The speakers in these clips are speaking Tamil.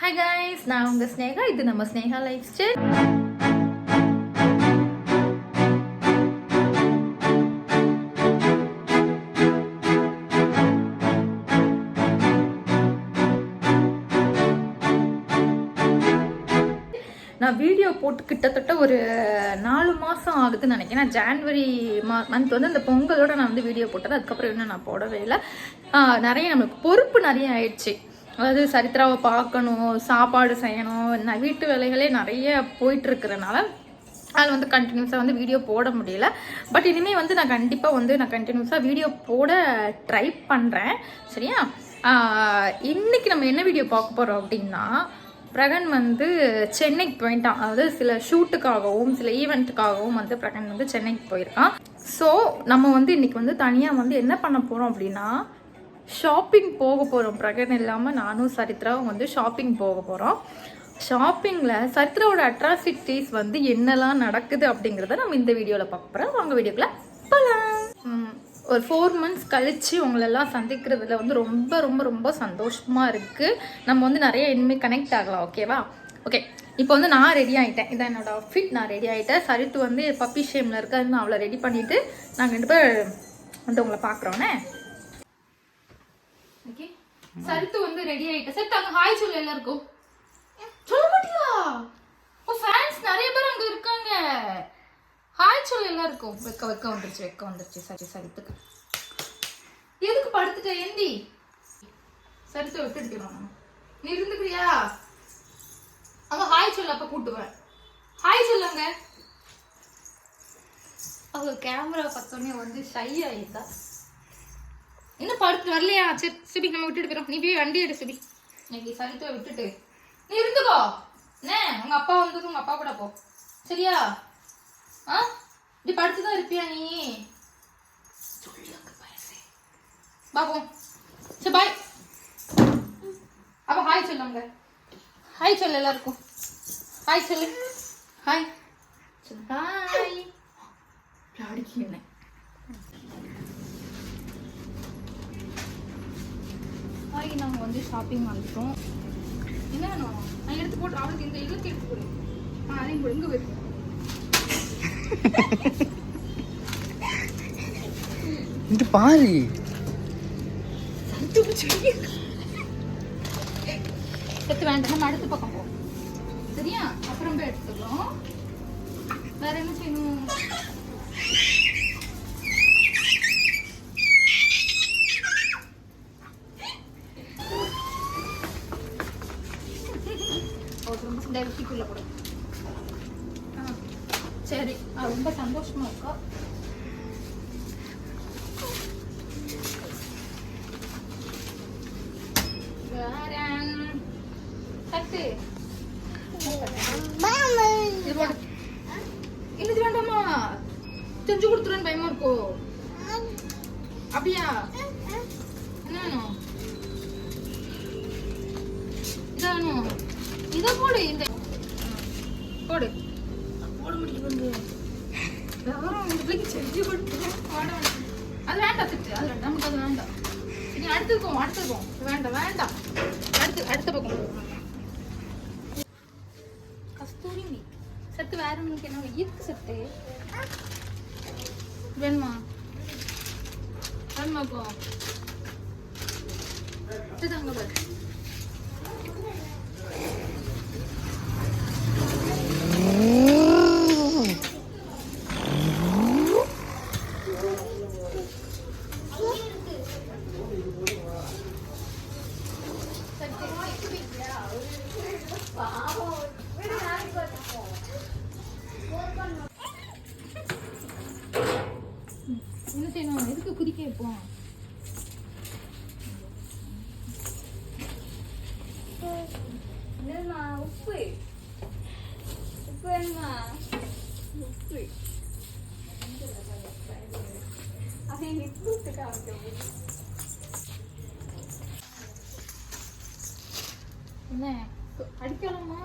ஹை கைஸ் நான் உங்கள் ஸ்னேகா இது நம்ம ஸ்னேகா லைஃப் ஸ்டைல் நான் வீடியோ போட்டு கிட்டத்தட்ட ஒரு நாலு மாதம் ஆகுதுன்னு நினைக்கிறேன். ஜான்வரி மா மந்த் வந்து அந்த பொங்கலோட நான் வந்து வீடியோ போட்டது. அதுக்கப்புறம் இன்னும் நான் போடவே இல்லை. நிறைய நம்மளுக்கு பொறுப்பு நிறைய ஆயிடுச்சு. அதாவது சரித்திராவை பார்க்கணும் சாப்பாடு செய்யணும் நான் வீட்டு வேலைகளே நிறைய போயிட்டுருக்கிறனால அதில் வந்து கண்டினியூஸாக வந்து வீடியோ போட முடியல. பட் இனிமேல் வந்து நான் கண்டிப்பாக வந்து நான் கண்டினியூஸாக வீடியோ போட ட்ரை பண்ணுறேன் சரியா? இன்றைக்கி இன்னைக்கு நம்ம என்ன வீடியோ பார்க்க போகிறோம் அப்படின்னா பிரகன் வந்து சென்னைக்கு போயிட்டான். அதாவது சில ஷூட்டுக்காகவும் சில ஈவெண்ட்டுக்காகவும் வந்து பிரகன் வந்து சென்னைக்கு போயிருக்கான். ஸோ நம்ம வந்து இன்றைக்கி வந்து தனியாக வந்து என்ன பண்ண போகிறோம் அப்படின்னா ஷாப்பிங் போக போகிறோம் பிரகன் இல்லாமல் நானும் சரித்ராவும் வந்து ஷாப்பிங் போக போகிறோம் ஷாப்பிங்கில் சரித்ராவோட அட்ராசிட்டிஸ் வந்து என்னெல்லாம் நடக்குது அப்படிங்கிறத நம்ம இந்த வீடியோவில் பார்க்க போகிறோம் வாங்க வீடியோக்குள்ள போகலாம் ஒரு ஃபோர் மந்த்ஸ் கழித்து உங்களெல்லாம் சந்திக்கிறதுல வந்து ரொம்ப ரொம்ப ரொம்ப சந்தோஷமாக இருக்குது நம்ம வந்து நிறைய இனிமேல் கனெக்ட் ஆகலாம் ஓகேவா ஓகே இப்போ வந்து நான் ரெடி ஆகிட்டேன் இதான் என்னோடய அவுட்ஃபிட் நான் ரெடி ஆகிட்டேன் சரித்து வந்து பப்பி ஷேமில் இருக்காதுன்னு அவளை ரெடி பண்ணிவிட்டு நாங்கள் ரெண்டு பேர் வந்து உங்களை பார்க்குறோன்னே சரித்து வந்து ரெடி ஆயிட்ட. சரித்து அங்க ஹாய் சொல்லு எல்லாருக்கும். சொல்ல மாட்டியா? ஃபேன்ஸ் நிறைய பேர் அங்க இருக்காங்க. ஹாய் சொல்லு எல்லாருக்கும். வெக்க வெக்க வந்துருச்சு வெக்க வந்துருச்சு. சரி சரித்துக்கு. எதுக்கு படுத்துட்ட ஏண்டி? சரித்து விட்டுடுக்கிறோம் நீ இருந்துக்கிறியா? அங்க ஹாய் சொல்லு அப்ப கூட்டுவேன் ஹாய் சொல்லுங்க அவங்க கேமரா பார்த்தோன்னே வந்து ஷை ஆயிட்டா. இன்னும் படுத்து வரலையா? சரி சிபி நம்ம விட்டுட்டு போயிடும் நீ போய் வண்டி எடு சிபி. இன்னைக்கு சரித்துவ விட்டுட்டு. நீ இருந்துக்கோ. என்ன? உங்க அப்பா வந்தது உங்க அப்பா கூட போ. சரியா? ஆ? இப்படி படுத்து தான் இருப்பியா நீ? பாப்போம் சரி பாய் அப்ப ஹாய் சொல்லுங்க ஹாய் சொல்லு எல்லாருக்கும். ஹாய் சொல்லு. ஹாய் சொல்லு ஹாய் அடிக்கிறேன் ஹாய் நாங்கள் வந்து ஷாப்பிங் வந்துட்டோம். என்ன நான் எடுத்து போட்டு அவளுக்கு இந்த இழுத்து எடுத்து போடு. ஆ அதையும் போடு இங்கே போயிருக்கு இது பாரு. எடுத்து வேண்டாம் நம்ம அடுத்த பக்கம் போ. சரியா? அப்புறம் போய் எடுத்துக்கலாம். வேற என்ன செய்யணும் ஒரு நிமிஷம் டெவட்டிக்குள்ள கூட ஆ, சரி அவ ரொம்ப சந்தோஷமா இருக்கா? வேற தட்டு. இது போடு. இன்னது வேண்டாமா? செஞ்சு கொடுத்துருன்னு பயமா இருக்கோ? அப்படியா? என்ன வேணும் இதான்? வேணும் இதை போடு இந்த போடு. போட முடியும் யாரும் இந்த பிள்ளைக்கு செஞ்சு கொடுத்துரும் அது வேண்டாம் திட்டு அது வேண்டாம் நமக்கு அது வேண்டாம் நீ அடுத்துக்கோம் அடுத்துக்கோம் வேண்டாம் வேண்டாம் அடுத்து அடுத்த பக்கம் போ. கஸ்தூரி மீ சத்து வேற உங்களுக்கு என்ன இருக்கு சத்து வேணுமா வேணுமா இப்போ இதுதாங்க பாரு என்ன செய்யணும்? எதுக்கு குதிக்க வைப்போம்? உப்பு? உப்பு வேணுமா? உப்பு. அதை விட்டு காமிக்க என்ன? அடிக்கலாமா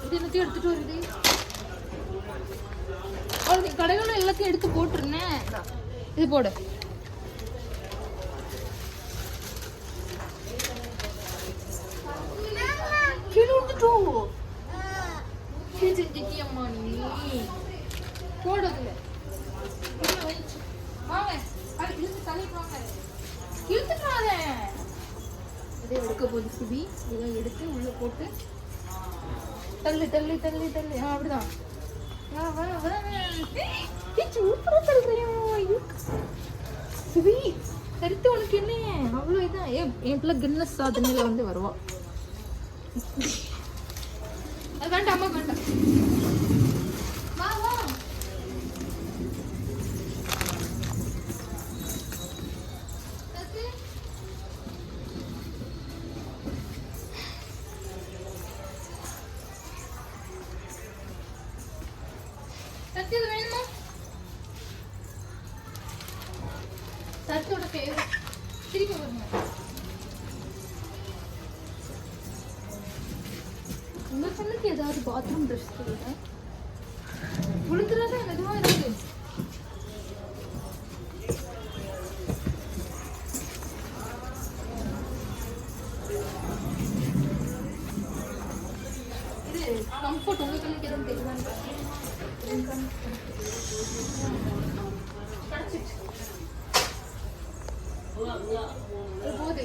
இது எல்லாத்தையும் எடுத்துட்டு வருது அவளுக்கு கடையில் எல்லாத்தையும் எடுத்து போட்டுருந்தேன் இது போடு போடு அதுல உள்ள வச்சு. வாங்க அது இழுத்து தள்ளிட்டு வாங்க இழுத்துக்காத இதை எடுக்க போகுது சுபி. இதை எடுத்து உள்ளே போட்டு. தள்ளு தள்ளு தள்ளு தள்ளு. ஆ அப்படிதான். வா வா வா. ஏய், சூப்பரா தள்ளுறியா? ஐயோ. சுபி கருத்து உனக்கு என்ன? அவ்வளோ இதான் ஏ என் பிள்ளை கின்னஸ் சாதனையில வந்து வருவா. அது வேண்டாம் அம்மா வேண்டாம். ਬੰਦਾ ਸਾਨੂੰ ਕੀ ਆਜ਼ਾਦ ਬਾਥਰੂਮ ਦੱਸ ਸਕਦਾ ਹੈ ਪੂਰੀ ਤਰ੍ਹਾਂ ਸੇ ਨਹੀਂ ਹੋਇਆ ਕਿ కంఫర్ట్ ఉంది కానీ ఏదో తెలియదు పోతే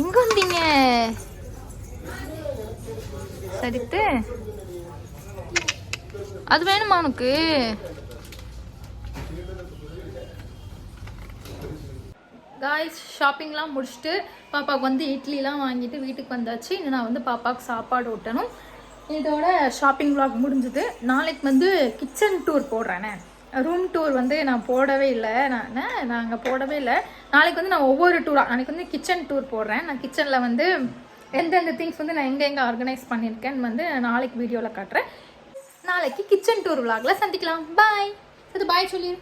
எங்க வந்தீங்க சரித்து அது வேணுமா உனக்கு காய்ஸ் ஷாப்பிங்லாம் முடிச்சுட்டு பாப்பாவுக்கு வந்து இட்லிலாம் வாங்கிட்டு வீட்டுக்கு வந்தாச்சு. இன்னும் நான் வந்து பாப்பாவுக்கு சாப்பாடு ஊட்டணும். இதோட ஷாப்பிங் விளாக் முடிஞ்சுது. நாளைக்கு வந்து கிச்சன் டூர் போடுறேனே. ரூம் டூர் வந்து நான் போடவே இல்லை. நான் நாங்கள் போடவே இல்லை. நாளைக்கு வந்து நான் ஒவ்வொரு டூராக நாளைக்கு வந்து கிச்சன் டூர் போடுறேன். நான் கிச்சனில் வந்து எந்தெந்த திங்ஸ் வந்து நான் எங்கே எங்கே ஆர்கனைஸ் பண்ணியிருக்கேன்னு வந்து நாளைக்கு வீடியோவில் காட்டுறேன். நாளைக்கு கிச்சன் டூர் vlogல சந்திக்கலாம். பாய் அது பாய் சொல்லிடு